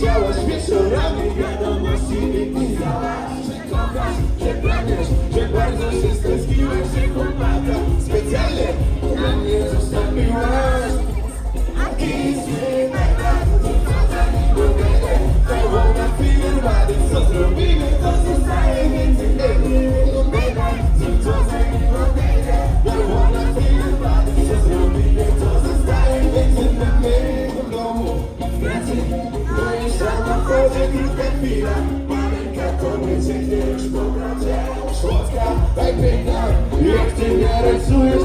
Powiedziałaś wieczorami wiadomości mi pisałaś Że kochasz, że pragniesz, że bardzo się stęskiłaś Że chłopaka specjalnie dla mnie zostawiłaś. Kiss me like that, to co za nim To ona firma, co zrobimy, to zostaje między nami. razie krótka chwila Maleńka to będzie gdzieś po gradzie Słodka, tak piękna Jak ty mnie rysujesz?